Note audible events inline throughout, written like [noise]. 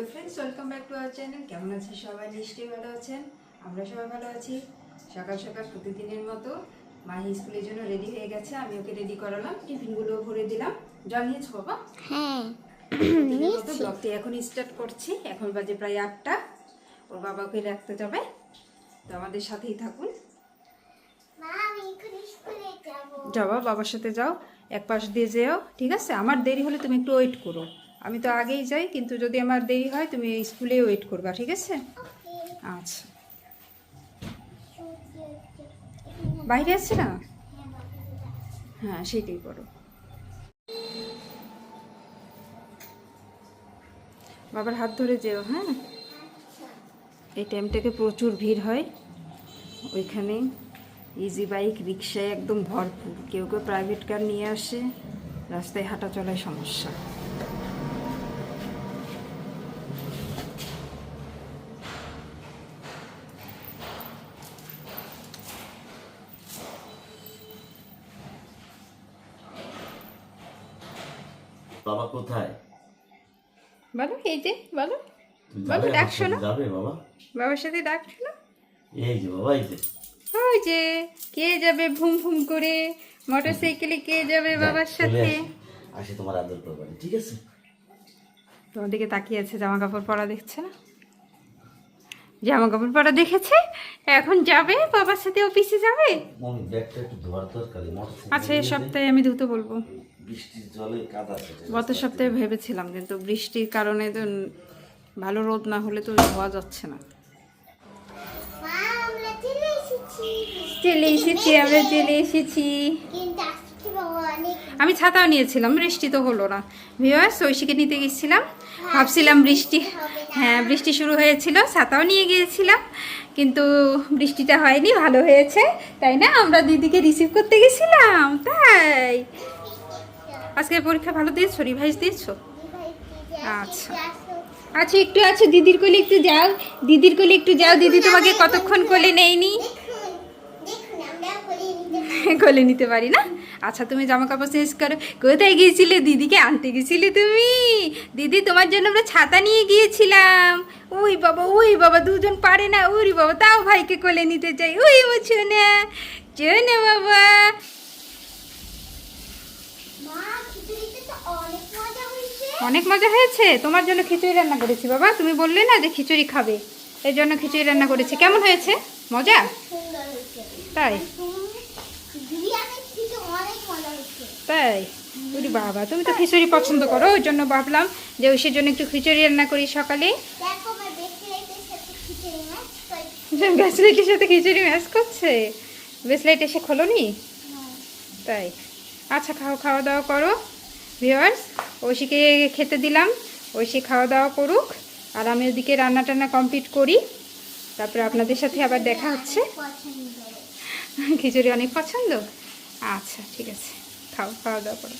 Hello friends welcome back to our channel কেমন আছেন সবাই? নিশ্চয়ই ভালো আছেন। আমরা সবাই ভালো আছি। সকাল সকাল প্রতিদিনের মতো মাহি স্কুলের জন্য রেডি হয়ে গেছে। আমি ওকে রেডি করালাম। টিফিনগুলো ভরে দিলাম। জল নিয়েছো বাবা। হ্যাঁ। মতো ব্লগটি এখন স্টার্ট করছি। এখন বাজে প্রায় আটটা। ওর বাবা ওকে রাখতে যাবে। তো আমাদের সাথেই থাকুন। যাও বাবার সাথে যাও। এক পাশ দিয়ে যেও। ঠিক আছে? আমার দেরি হলে তুমি একটু ওয়েট করো। আমি তো আগেই যাই, কিন্তু যদি আমার দেরি হয়, তুমি স্কুলে ওয়েট করবা, ঠিক আছে? আচ্ছা। বাইরে আছে না? হ্যাঁ সেটাই করো। বাবার হাত ধরে যেও হ্যাঁ? এই টাইমটাকে প্রচুর ভিড় হয়। ওইখানে ইজি বাইক রিক্সায় একদম ভরপুর। কেউ কেউ প্রাইভেট কার নিয়ে আসে। রাস্তায় হাঁটা চলায় সমস্যা। বাবা কোথায়? বলো এই যে বলো তুমি বাবা, যাবে? ডাকছো না? যাবে বাবা। বাবার সাথে ডাকছো না? এই যে বাবা এই যে। ওই যে কে যাবে ভুম ভুম করে? মোটর সাইকেলে কে যাবে বাবার সাথে? আসি। তোমার আদর করবানি ঠিক আছে? তোমার দিকে তাকিয়ে আছে জামা কাপড় পরা দেখছে না? জামা কাপড় পরা দেখেছে? এখন যাবে? বাবার সাথে অফিসে যাবে? আচ্ছা এই সপ্তাহে আমি ধুতে বলব। বৃষ্টির জলে কাদা গত সপ্তাহে ভেবেছিলাম কিন্তু বৃষ্টির কারণে তো ভালো রোদ না হলে তো ধোয়া যাচ্ছে না। মা চলে এসেছি চলে এসেছি আমরা চলে এসেছি। কিন্তু আজকে বাবা অনেক আমি ছাতাও নিয়েছিলাম বৃষ্টি তো হলো না। ভিওয়ার্স ঐশীকে নিতে গেছিলাম। ভাবছিলাম বৃষ্টি হ্যাঁ বৃষ্টি শুরু হয়েছিল ছাতাও নিয়ে গিয়েছিলাম কিন্তু বৃষ্টিটা হয়নি ভালো হয়েছে তাই না? আমরা দিদিকে রিসিভ করতে গেছিলাম তাই। আজকে পরীক্ষা ভালো দিয়েছ? রিভাইজ দিয়েছ? আচ্ছা। আচ্ছা একটু আছো দিদির কোলে একটু যাও। দিদির কোলে একটু যাও। দিদি তোমাকে কতক্ষণ কোলে নেয়নি? [laughs] কোলে নিতে পারি। না? আচ্ছা তুমি জামা কাপড় চেঞ্জ করো। কোথায় গিয়েছিলে? দিদিকে আনতে গেছিলে তুমি? দিদি তোমার জন্য আমরা ছাতা নিয়ে গিয়েছিলাম। ওই বাবা ওই বাবা দুজন পারে না। ওরি বাবা তাও ভাইকে কোলে নিতে চাই। ওই মুছো না চো না বাবা মা খিচুড়িতে তো অনেক মজা হয়েছে অনেক মজা হয়েছে। তোমার জন্য খিচুড়ি রান্না করেছি বাবা। তুমি বললে না যে খিচুড়ি খাবে। এর জন্য খিচুড়ি রান্না করেছি। কেমন হয়েছে? মজা? তাই? তাই? ওরে বাবা তুমি তো খিচুড়ি পছন্দ করো। ওই জন্য ভাবলাম যে ওইসের জন্য একটু খিচুড়ি রান্না করি সকালে। দেখো সাথে খিচুড়ি ব্রেসলেটের সাথে খিচুড়ি ম্যাচ [laughs] করছে? ব্রেসলেট এসে খোলোনি? তাই? আচ্ছা খাও খাওয়া দাওয়া করো। ভিওয়ার্স ঐশীকে খেতে দিলাম। ঐশী খাওয়া দাওয়া করুক আর আমি ওদিকে রান্না টান্না কমপ্লিট করি। তারপরে আপনাদের সাথে আবার দেখা হচ্ছে। খিচুড়ি অনেক পছন্দ? আচ্ছা ঠিক আছে। খাও খাওয়া দাওয়া করো।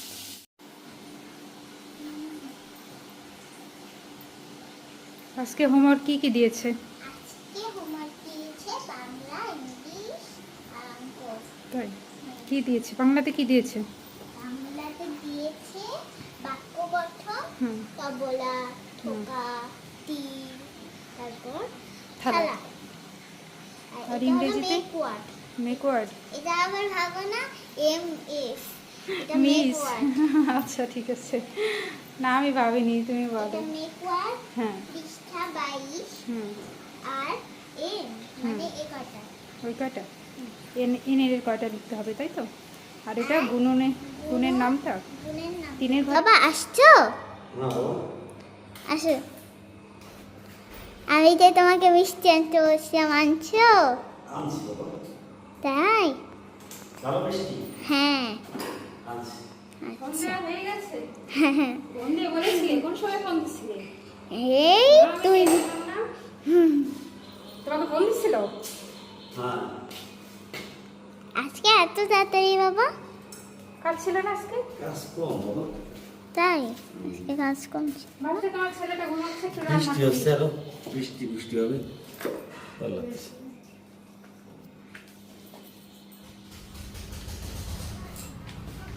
আজকে হোমওয়ার্ক কি কি দিয়েছে? তাই? কি দিয়েছে? বাংলাতে কি দিয়েছে? দিয়েছে বাক্য গঠন তবলা টোকা তীর তারপর থালা। আর ইংরেজিতে? মেকওয়ার্ড এটা আবার ভাবো না এম এস এটা মিস [laughs] আচ্ছা ঠিক আছে। না আমি ভাবিনি তুমি বলো। এটা হ্যাঁ। পৃষ্ঠা হুম। আর এন মানে এগারোটা ওই কয়টা? এন এনের কয়টা লিখতে হবে তাই তো? আর এটা গুণনে গুণের নামটা? তিনের বাবা আসছো? আসো। আমি যে তোমাকে মিষ্টি আনতে বলছিলাম আনছো? তাই? হ্যাঁ। আচ্ছা। হয়ে হ্যাঁ ফোন দিয়ে বলেছিলে কোন সময় ফোন দিছিলে? এই তুই হুম, তোমাকে ফোন দিছিল? হ্যাঁ। আজকে এত তাড়াতাড়ি বাবা? কাল ছিল না আজকে? কাজ কম বাবা। তাই? আজকে কাজ কমছে ভাবছি তোমার ছেলেটা ঘুমাচ্ছে একটু বৃষ্টি হচ্ছে আরও। বৃষ্টি বৃষ্টি হবে। ভালো লাগছে।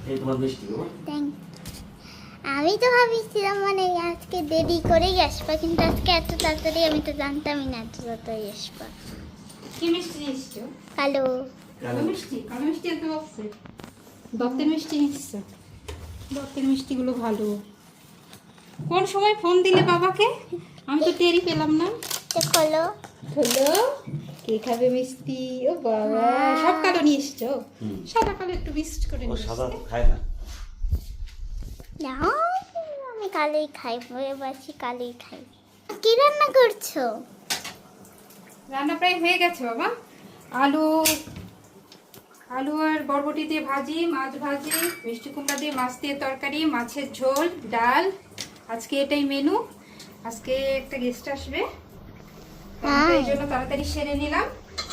এই তোমার মিষ্টি বাবা। থ্যাংক আমি তো ভাবছিলাম মানে আজকে দেরি করেই আসবা কিন্তু আজকে এত তাড়াতাড়ি আমি তো জানতামই না এত তাড়াতাড়ি আসবা। কি মিষ্টি হ্যালো কালো। মিষ্টি। মিষ্টি এত দত্তের মিষ্টি নিচ্ছ। দত্তের মিষ্টিগুলো ভালো। কোন সময় ফোন দিলে বাবাকে? আমি তো টেরই পেলাম না। তো খোলো? হলো কে খাবে মিষ্টি? ও বাবা সব কালো নিয়ে এসছো? সাদা কালো একটু মিক্সড করে ও নিয়ে সাদা খায় না। আমি কালোই খাই বয়ে বাসি কালোই খাই। কি রান্না করছ? রান্না প্রায় হয়ে গেছে বাবা। আলু আলু আর বরবটি দিয়ে ভাজি মাছ ভাজি মিষ্টি কুমড়া দিয়ে মাছ দিয়ে তরকারি মাছের ঝোল ডাল। আজকে এটাই মেনু আজকে একটা গেস্ট আসবে। রান্নাটা এই জন্য তাড়াতাড়ি সেরে নিলাম।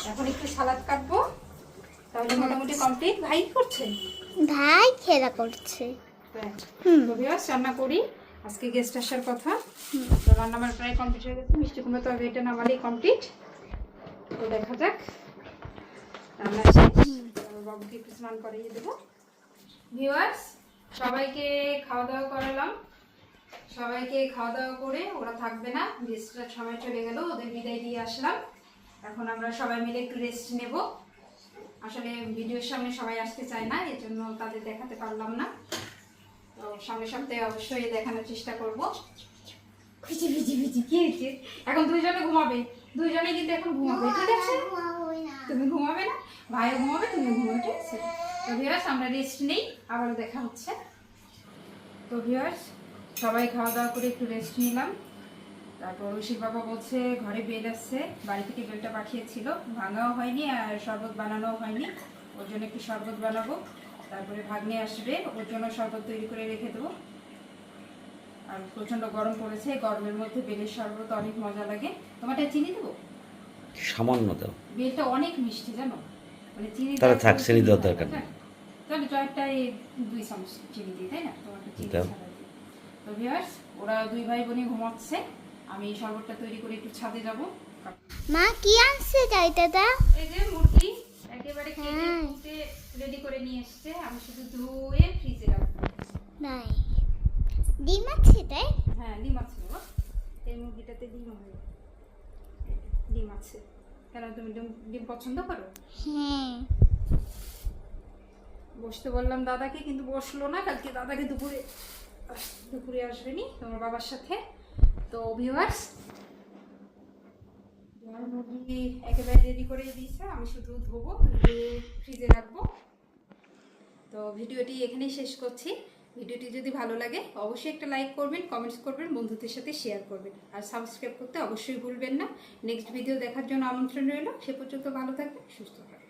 এখন একটু সালাদ কাটবো। তাহলে মোটামুটি কমপ্লিট ভাই কি করছেন ভাই খেলা করছে। হ্যাঁ। রান্না করি। আজকে গেস্ট আসার কথা। তো রান্না আমার প্রায় কমপ্লিট হয়ে গেছে। মিষ্টি কুমড়ো তবে এটা নামালেই কমপ্লিট তো দেখা যাক। রান্না বাবুকে একটু স্নান দেবো। ভিউয়ার্স, সবাইকে খাওয়া দাওয়া করালাম। সবাইকে খাওয়া দাওয়া করে ওরা থাকবে না সবাই চলে গেল, ওদের বিদায় দিয়ে আসলাম। এখন আমরা সবাই মিলে একটু রেস্ট নেব। আসলে ভিডিওর সামনে সবাই আসতে চায় না এর জন্য তাদের দেখাতে পারলাম না। তো সামনে সপ্তাহে অবশ্যই দেখানোর চেষ্টা করব। খুঁজি খুঁজি খুঁজি কি এখন দুইজনে ঘুমাবে। দুইজনে কিন্তু এখন ঘুমাবে, ঠিক আছে? তুমি ঘুমাবে না, ভাইও ঘুমাবে, তুমি ঘুমাবে, ঠিক আছে? তো ভিউয়ার্স আমরা রেস্ট নেই আবার দেখা হচ্ছে। তো ভিউয়ার্স সবাই খাওয়া দাওয়া করে একটু রেস্ট নিলাম। তারপর ঐশীর বাবা বলছে, ঘরে বেল আসছে বাড়ি থেকে বেলটা পাঠিয়েছিল। ভাঙাও হয়নি আর শরবত বানানোও হয়নি। ওর জন্য একটু শরবত বানাবো। তারপরে ভাগ্নে আসবে, ওর জন্য শরবত তৈরি করে রেখে দেবো। আর প্রচণ্ড গরম পড়েছে গরমের মধ্যে বেলের শরবত অনেক মজা লাগে। তোমারটা চিনি দেবো? সামান্য দাও বেলটা অনেক মিষ্টি জানো? মানে চিনি তাহলে থাক, চিনি দেওয়ার দরকার না। নেই। তাহলে জয়টাই দুই চামচ চিনি দিই তাই না? তোমারটা চিনি দাও। ছাড়া দিই। তো ভিউয়ার্স ওরা দুই ভাই বোনই ঘুমাচ্ছে। আমি শরবতটা তৈরি করে একটু ছাদে যাব। মা কি আনছে যাই দাদা এই যে মুরগি একেবারে কেটে হ্যাঁ। কুটে রেডি করে নিয়ে এসছে। আমি শুধু ধুয়ে ফ্রিজে রাখব। নাই। ডিম আছে তাই? হ্যাঁ ডিম আছে বাবা। এই মুরগিটাতে ডিম হবে। ডিম আছে। কেন তুমি ডিম ডিম পছন্দ করো? হ্যাঁ। বসতে বললাম দাদাকে কিন্তু বসল না। কালকে দাদাকে দুপুরে দুপুরে আসবেনি তোমার বাবার সাথে। তো ভিউয়ার্স মুরগি একেবারে রেডি করে দিয়েছে। আমি শুধু ধোবো ফ্রিজে রাখব। তো ভিডিওটি এখানেই শেষ করছি। ভিডিওটি যদি ভালো লাগে, অবশ্যই একটা লাইক করবেন কমেন্টস করবেন, বন্ধুদের সাথে শেয়ার করবেন। আর সাবস্ক্রাইব করতে অবশ্যই ভুলবেন না। নেক্সট ভিডিও দেখার জন্য আমন্ত্রণ রইল। সে পর্যন্ত ভালো থাকবেন, সুস্থ থাকবেন।